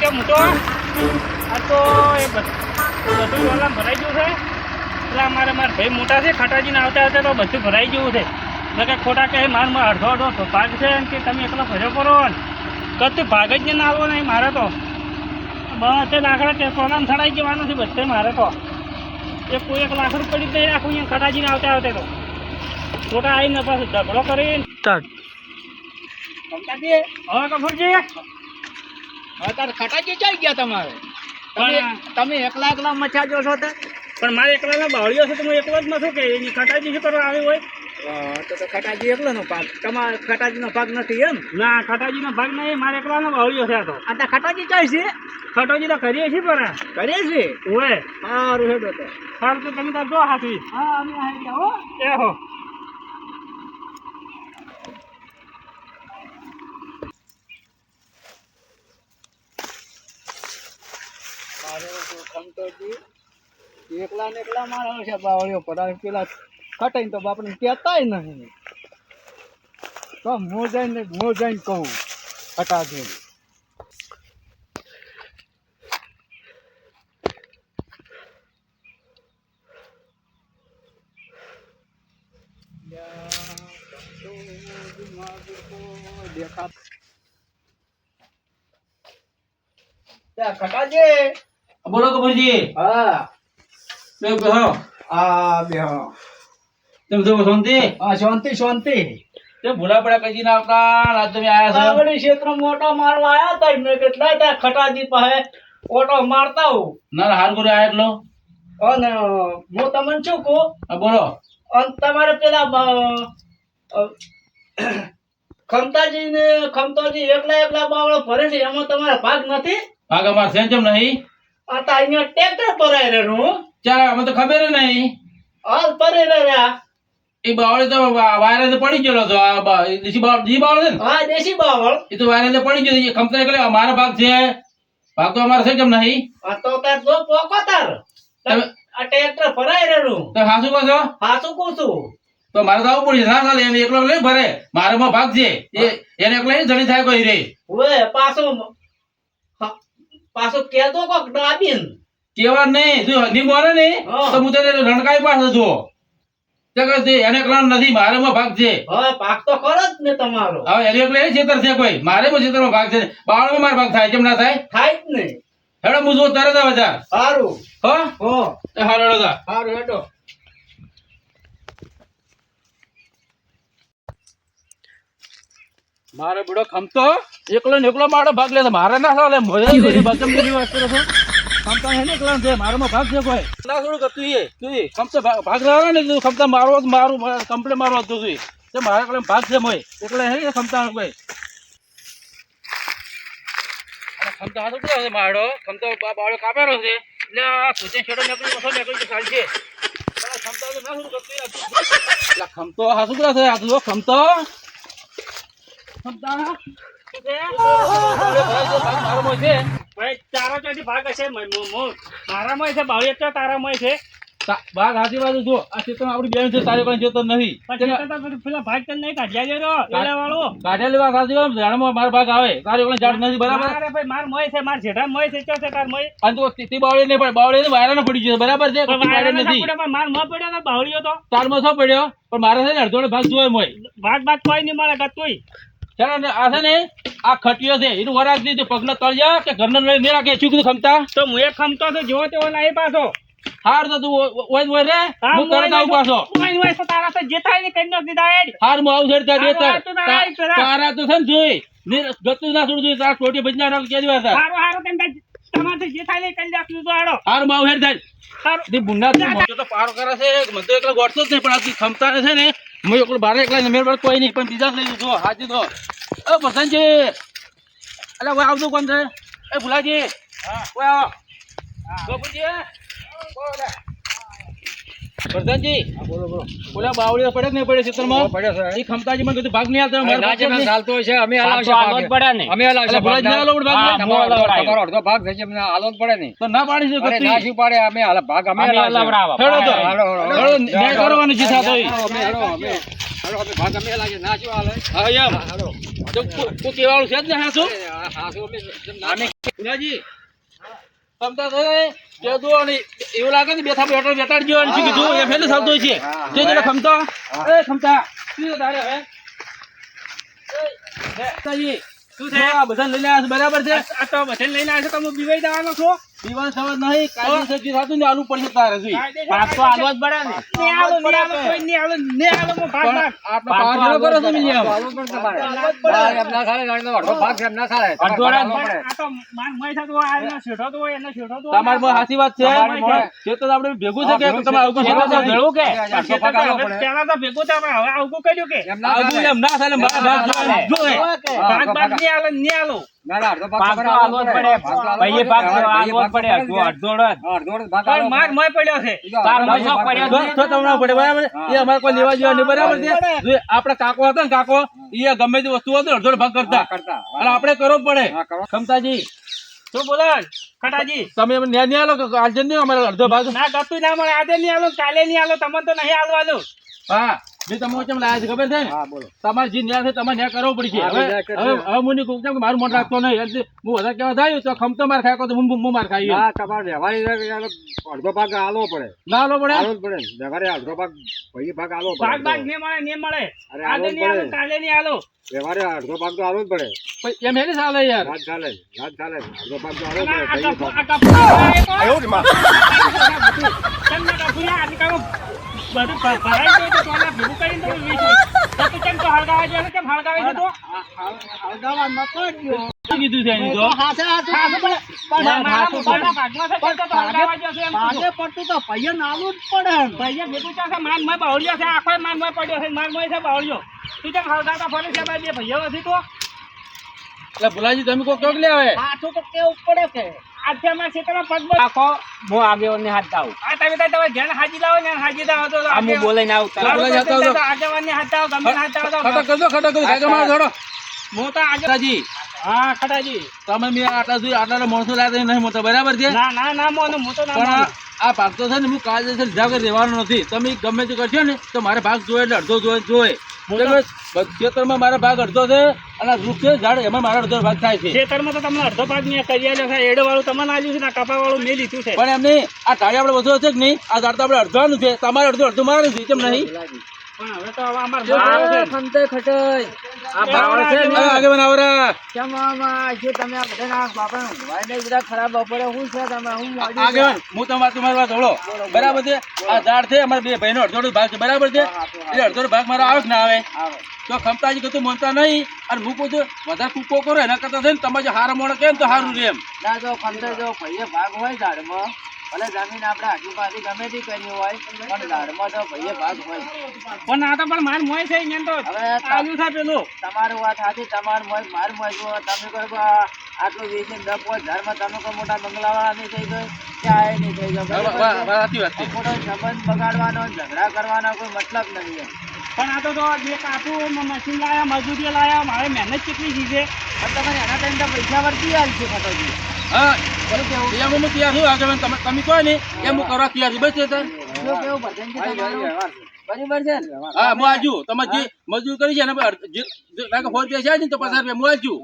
ગયો મોટો આ તો એ બધ- ઓલા ભરાઈ ગયું છે. એટલે અમારે મારા ભાઈ મોટા છે ખટાજીને આવતા આવતા તો બધું ભરાઈ ગયું છે. એટલે કે ખોટા કહે મારમાં અડધો અડધો ભાગ છે કે તમે એકલો ભર્યો કરો ને કશું ભાગ જ ના આવો નહીં મારે તો. બસ લાકડા કે સોનામાં થડાઈ જવાનું છે બધે મારે તો. એ કોઈ એક લાકડું પડી જ નહીં રાખું અહીંયા ખટાજીને આવતા આવતા તો. ખોટા આવીને પાછું ઝઘડો કરીને હવે કપૂરજી હવે તાર ખટાજી ચાઈ ગયા તમારે? તમે એકલા એકલા મચાજો છો તે? પણ મારે એકલાના બાવળીઓ છે તો હું એકલો જ નથી કે એની ખટાજી શું કરવા આવી હોય? તો તો ખટાજી એકલાનો ભાગ તમારે ખટાજીનો ભાગ નથી એમ? ના ખટાજીનો ભાગ નહીં મારે એકલાનો બાવળીઓ છે આ તો. આ ખટાજી ચાઈ છે? ખટાજી તો કરીએ છીએ પણ કરીએ છીએ? ઓએ સારું હેડો તો. સારું તો તમે તો જો હાથી. હા અમે આવી ગયા હો. એ હો મારે તો ખમતોજી એકલા ને એકલા માણસ છે બાવળીઓ પર પેલા ખટાઈને તો બાપને કહેતાય નહીં તો હું જઈને હું જઈને કહું ખટાજી દેખાત ત્યાં ખટાજી બોલો કપૂરજી હા. બે બેહો આ બે તેમ તો શાંતિ? હા શાંતિ શાંતિ. તે ભૂલા પડ્યા કજી ના આવતા? આજ તમે આયા છો. આવડી ક્ષેત્ર મોટો મારવા આયા તા મેં કેટલા ત્યાં ખટાજી પાસે ઓટો મારતા હું. ના હાલ કરે આયા એટલો અને હું તમને શું કહું? બોલો. અને તમારે પેલા ખમતાજી ને ખમતાજી એકલા એકલા બાવળો ભરે છે એમાં તમારે ભાગ નથી? ભાગ અમાર છે જેમ નહીં. આ તો અહીંયા ટ્રેક્ટર ભરાય રહ્યું. ચાલ અમે તો ખબર નહીં. હાલ પરે રહ્યા એ બાવળે તો વાયર તો પડી ગયેલો હતો. આ દેશી બાવળ દેશી બાવળ છે ને? હા દેશી બાવળ. એ તો વાયરે તો પડી ગયો કંપની એટલે અમારો ભાગ છે. ભાગ તો અમારે છે કેમ નહીં? આ તો તાર જો પોકો તાર. તમે આ ટ્રેક્ટર ભરાય રહ્યું. તો હાસુ કહો છો? હાસુ કહું છું. તો મારે તો આવું પડશે ના ચાલે એને એકલો લઈ ભરે મારો ભાગ છે. એ એને એકલો જણી થાય કોઈ રે. હવે પાછું પાછું કેતો કોક ડાબીન. કેવા નહીં? જો હજી મોરે ને. તો હું તને રણકાઈ પાસે છે, એને એકલા નથી મારે માં ભાગ છે. પાક તો ખરો જ ને તમારો. હવે એને એકલા છેતર છે કોઈ? મારે પણ ભાગ છે. બાવળમાં મારો ભાગ થાય કેમ ના થાય? થાય જ નહીં. હેડો હું જોઉં તરત આવે સારું હો? હો. હેડો જા. હેડો. મારે બુડો ખમતો એકલો ને એકલો મારો ભાગ લે મારે ના મોરે બધી બકમ બધી વાત કરો ખમતા હે ને એકલા છે મારામાં ભાગ છે કોઈ. ના થોડું કરતું એ, તું ખમતો ભાગ લેવાનો ને તું ખમતા મારો મારું કમ્પ્લેટ મારો હતું તું તે મારા એકલા ભાગ છે મોય, એકલા હે ને ખમતા કોઈ. ખમતા હાથું કેવો મારો? ખમતો બાળો કાપેલો છે. એટલે આ સૂચે છેડો નીકળી બસો નીકળી ચાલશે. ખમતા તો ના થોડું કરતું ખમતો હાસુ કરે છે? આ તું. ખમતો ખમતા શું છે? મારો મોય છે ભાઈ તારો ચોથી ભાગ તો તા- તે તો ભાગ આવે તારી પાસે નથી બરાબર મારે મય છે માર જેઠા મય છે ચો છે તાર તું તે- તે બાવળી ને પડી ગયો બરાબર માર મોં પડ્યો ને બાવળીઓ તો તારમાં શું પડ્યો પણ મારે છે ને અડધો ભાગ જોયો મય ભાગ ભાગ કોઈ નહીં મળે, ગતુંય. ચાલો આ છે ને આ ખટીયો છે એનું વરાગ નહીં પગલા તળિયા કે ઘરના નહીં રાખે શું કીધું ખમતા? તો હું એક ખમતો તો જેવો તેવો લાવી પાછો. હાર તો તું ઓય ઓય રે હું તરત આવું પાછો. કોઈ હોય તો તારા તો જે થાય ને કરી નાખ દીધા હાર હું આવું છે તાર તાર. તારા આઈ પેલા. તારા તો છે ને જોઈ નિર- ગતું ના છોડતું તારા ટોટી ભજના નાખ કે દિવસ હારું હારું તેમ તાર- તમારે જે થાય ને એ કરી તો હારો. હાર હું આવું હેડ થાય હારું. તે બુંડા તો પારો કરે છે મને તો એકલો ગોઠતો જ નહીં પણ આથી ખમતા છે ને હું એકલો બારે એકલા ને મેર પર કોઈ નહીં પણ બીજા લઈ જો હાજી તો. એ પ્રધાનજી અલા ઓય આવજો કોણ છે? એ ભુલાજી. હા. ઓય આવો. ગોપુજી. બોલે. પ્રધાનજી બોલો બોલો ઓલા બાવળીઓ પડે કે નહીં પડે ક્ષેત્રમાં પડ્યો છે એ ખમતાજી મને કીધું ભાગ નહીં આવતો મારો ભાગ નહીં? ચાલતો છે અમે ભાગ તો આલો જ પડે ને. અમે અલા ભુલાજી ના આલો પણ ભાગ નહીં? તમારો અડધો- તમારો અડધો ભાગ થશે અમને હાલો જ પડે ને તો ના પાડી છે ગતું. ના શું પાડે અમે હાલ ભાગ અમે અમે. હલાવડાવો. હેડો તો. હેડો ન્યાય કરવાનું થતો હોય અમે હેડો, અમે હાલો આપણે ભાગ અમે લાગે ના શું હાલે હા એમ હાલો તો કો- કોઈ કહેવાનું છે જ ને હા શું હા શું અમે અમે પુરાજી તમતા તો કે અને એવું લાગે ને બેઠા બેઠા બેઠાડજો અને શું કીધું? એ ફેલે ચાલતો હોય છે. જે જરા ખમતા. એ ખમતા શું તારે હવે? શું બધા લઈને આવ્યા બરાબર છે? આ તો બધા લઈને આવે છો તમે બીવાઈ દેવાનો છો. દીવાન સવાર નહીં કાયદેસર જે થતું ને આલુ પડશે તારે જોઈ ભાગ તો આલો જ પડે ને. ને આલો ને આલો કોઈ ને આલો ને આલો મો ભાગ ભાગ. આપણે પાર ન કરો છો મિલિયમ આલુ પણ તમારે ભાગ એમ ના ખાલે ગાડી નો અડધો ભાગ એમ ના ખાલે અડધો ભાગ. આ તો માન મય થતો આ એનો શેઠો તો હોય એનો શેઠો તો તમાર બહુ સાચી વાત છે. જે તો આપણે ભેગું છે કે ભેગું તમારે આવું છે. છે. તો ભેળું કે ભાગ તો તો ભેગું તો આપણે હવે આવું કર્યું કે. એમ ના આવું ચાલે. એમ ના ચાલે મારા ભાગ જોવે ભાગ ભાગ ભાગ- નહીં આલો ને આલો. ના, ના, અડધો ભાગ ભાગ તમારે તો આલવો આલવો જ પડે. ભાગ તો આલવો ભાઈએ ભાગ તો ભાઈએ આલવો જ પડે. ભાગ અડધો અડધો જ. હા, અડધો જ ભાગ પણ આલવો માર પડે. મય પડ્યો છે. તાર અડધો મય ભાગ પડ્યો આલવો જો- જો તમને પડે બરાબર? એ અમારે કોઈ લેવા જેવા નહીં બરાબર છે? જો આપણા કાકો હતા ને કાકો એ ગમે તે વસ્તુ હતું અડધો ભાગ કરતા. આપણે કરવો જ પડે. ક્ષમતાજી. શું બોલો? ખટાજી. તમે નહીં આલો આજે નહીં અમારે અડધો ભાગ? ના ગતું ના મળે. આજે નહીં આલો કાલે નહીં આલો તમને તો નહીં આલવાનું. હા. જે તમે કેમ લાયા છે ખબર છે ને? તમારે જે ન્યાય છે તમારે ન્યાય કરવો પડશે. હવે હવે હવે હું કહું કે મારું મન રાખતો નહીં. એટલે હું વધારે કેવા થાય તો ખમતો માર ખાય તો હું માર ખાઈ હા, તમારે વ્યવહારી અડધો ભાગ આલવો પડે. ના લો પડે? આલવો પડે. વ્યવહારે અડધો ભાગ ભાઈ ભાગ આલવો પડે. ભાગ ભાગ નહીં મળે નહીં મળે. અરે આજે આલવો આલો કાલે નહીં આલો. વ્યવહારે અડધો ભાગ તો આલવો જ પડે. એમ હેને ચાલે યાર. રાત ચાલે રાત ચાલે અડધો ભાગ તો આલવો અને આ પડે. કપૂર- ભાઈ આ કપૂર આ તમને કપૂર આ આજકાલ બધું ભરાઈ ગયું તો તોલા ભેગું કરીને તમે વેચો. તો તું કેમ તો હળગાવા છે કેમ હળગાવે છે તો હળગાવા નતો જ કીધું છે એની તો? હાથે હાથે હા, પણ- પણ મારા મોબાઈલના ભાગમાં છે તો તો હળગાવા જશે એમ ભાગે પડતું તો ભાઈએ નાલું જ પડે ભેગું છે માન મય બાવળિયો છે આખો માન મય પડ્યો છે માન મય છે બાવળિયો. તું કેમ હળગાવતા ફરે છે ભાઈ બે ભાઈઓ નથી તો? એટલે ભુલાજી તમે કોઈ ક્યોક લે આવે હાથું તો કેવું પડે કે? આજે અમારા ક્ષેત્રમાં પગ આખો હું આગેવાનને હાથ દાવ આ તમે હાજી લાવો ને હાજી લાવો તો આ હું બોલાઈને આવું તરત. બોલાઈ જતા તો. આગેવાનને હાથ લાવો, ગમે હાથ લાવો તો. ખટા કરજો ખટા કરજો કાકા મારો થોડો હું તો ખટાજી તમે મેં આટલા સુધી આટલા માણસો લાયા નહીં બરાબર છે ના ના ના મોનો તો ના પણ આ- ભાગ તો છે ને હું કાયદેસર જાગર રહેવાનો નથી તમે ગમે તે કરશો ને તો મારે ભાગ જોઈએ એટલે અડધો જોઈએ? બસ ખેતરમાં મારા ભાગ અડધો છે અને વૃક્ષ છે ઝાડ એમાં મારા અડધો ભાગ થાય છે. ખેતરમાં તો તમને અડધો ભાગ મેં કરી આલ્યો છે એડો વાળું તમને આલ્યું છે ને કપા વાળું મેં લીધું છે. પણ એમ નહીં આ ટાળી આપણે વધુ હશે કે નહીં? આ ઝાડ તો આપણે અડધાનું છે તમારે અડધો અડધો મારું છે કેમ નહીં? પણ હવે તો હવે અમારે ભાવ છે. ખમતે ખટાઈ આ બાવળ છે ને, હવે આગેવાન કેમ આમાં જે તમે આ બધાના બાપા વાયદે બધા ખરાબ બપોરે શું છે તમે? હું મોડી હું તમારે તમારી વાત હળો બરાબર છે? આ ઝાડ છે અમારા બે ભાઈનો અડધો અડધો ભાગ છે. બરાબર છે? અડધો ભાગ મારો આવે કે ના આવે? તો ખમતાજી કતું માનતા નહીં. અને હું પૂછું છું વધારે કૂકો કરો એના કરતા છે ને તમે જો હારા મોણા કેમ તો સારું રેમ ના જો ખમતા જો ભાઈએ ભાગ હોય ઝાડમાં ભલે જમીન આપણે આજુબાજુ ગમે તે કરી હોય પણ ઝાડમાં તો ભાઈએ ભાગ હોય. પણ આ તો પણ માર મોય છે અહીંયા તો. હવે આલ્યું છે પેલું. તમારું વાત સાચી તમારું મોય માર મોય જો તમે કોઈ આટલું વેચીને દપ હોય ઝાડમાં તમે કોઈ મોટા બંગલાવાળા નહીં થઈ ગયો ક્યાંય નહીં થઈ ગયો. હા, બરાબર વા- છે? વા- સાચી વાત છે. ખોટો સંબંધ બગાડવાનો ઝઘડા કરવાનો કોઈ મતલબ નહીં પણ આ તો જે બે કાપું મશીન લાયા મજૂરી લાયા મારે મહેનત કેટલી છે? છે પણ તમારે એના ટાઈમ તો પૈસા વર્તી આવી છે હા. એમ હું તૈયાર છું આગેવાન તમે તમે કહો ને એમ હું કરવા તૈયાર છું બસ છે તાર. જો કેવું ભજન છે તમારું બરાબર છે હા હું આજુ તમે જે મજૂર કરી છે ને હવે અડધ- જે- જે લાગે સો રૂપિયા છે ને તો પચાસ રૂપિયા હું આજુ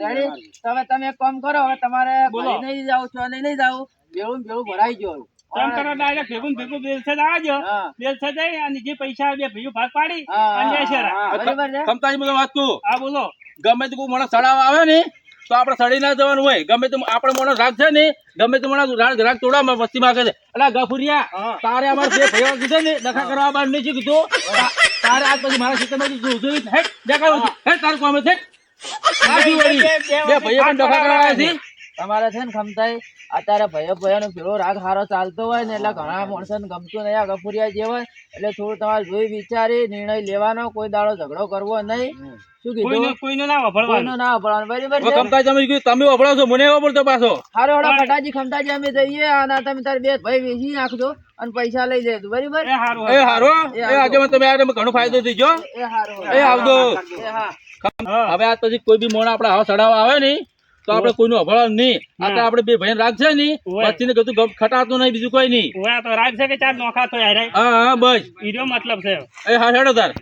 રેડી? તમે કામ કરો હવે તમારે. નહીં જાવ છો નહીં નહીં જાવ ભેળું ને ભરાઈ ગયો. કામ કરો ડાયરેક્ટ ભેગું ને ભેગું બેલ છે આવજો હા. બેલ છે જાય અને જે પૈસા બે ભાગ પાડી અને ખમતાજી મને વાત કહું હા બોલો. ગમે તે કોઈ માણસ સડાવવા આવે ને તો આપણે સડી ના જવાનું હોય. ગમે તે આપણે માણસ રાગ છે ને ગમે તે માણસ રાગ તોડવા વસ્તી માંગે છે. એટલે ગફુરિયા તારે અમારે જે ભાઈઓ કીધે ને ડખા કરવા બાર નહીં કીધું. તારે આજ પછી મારા ક્ષેત્રમાં જોઈ હેટ દેખાડું છું. તારું કોમે છે બે ભાઈઓ પણ ડખા કરવા આવ્યા છે. તમારે છે ને ખમતાઈ અત્યારે ભયો ભયોનો પેલો રાગ સારો ચાલતો હોય ને એટલે ઘણા માણસોને ગમતું નહીં આ ગફુરિયા જે હોય એટલે થોડું તમારે જોઈ વિચારી નિર્ણય લેવાનો કોઈ દાડો ઝઘડો કરવો નહીં. શું કીધું? કોઈને ના વફળવાનું ના ભણવાનું બરાબર હવે છે? ખમતાજી તમે કીધું તમે મને પાછો. હારો ખટાજી ખમતાજી અમે જઈએ અને તમે તાર બે ભાઈ વેચી નાખજો અને પૈસા લઈ લેજો બરાબર? એ હારું. એ હારો? એ આજે મને તમે આ ઘણો ફાયદો થઈ ગયો. એ હારો. એ આવજો. એ હા. હા. હવે આ પછી કોઈ બી મોણ આપણે આવા સડાવવા આવે ને તો આપણે કોઈનું અભળવાનું નહીં. આ તો આપણે બે ભાઈ છે ને. પછી ને કીધું ખટાતું નહીં બીજું કોઈ નહીં. છે કે ચાર નોખા તો હા હા બસ. મતલબ છે. એ હા હેડો તાર.